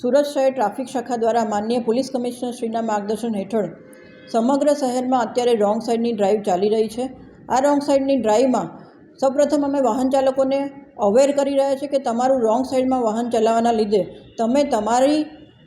સુરત શહેર ટ્રાફિક શાખા દ્વારા માન્ય પોલીસ કમિશનર શ્રીના માર્ગદર્શન હેઠળ સમગ્ર શહેરમાં અત્યારે રોંગ સાઈડની ડ્રાઈવ ચાલી રહી છે. આ રોંગ સાઈડની ડ્રાઈવમાં સૌપ્રથમ અમે વાહન ચાલકોને અવેર કરી રહ્યા છીએ કે તમારું રોંગ સાઈડમાં વાહન ચલાવવાના લીધે તમે તમારી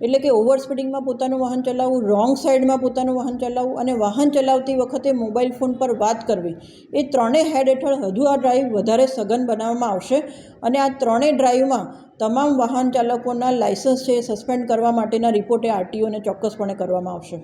એટલે કે ઓવર સ્પીડિંગમાં પોતાનું વાહન ચલાવવું રોંગ સાઈડમાં પોતાનું વાહન ચલાવવું અને વાહન ચલાવતી વખતે મોબાઈલ ફોન પર વાત કરવી, એ ત્રણેય હેડ હેઠળ હજુ આ ડ્રાઈવ વધારે સઘન બનાવવામાં આવશે અને આ ત્રણેય ડ્રાઈવમાં તમામ વાહન ચાલકોના લાયસન્સ છે સસ્પેન્ડ કરવા માટેના રિપોર્ટે આરટીઓને ચોક્કસપણે કરવામાં આવશે.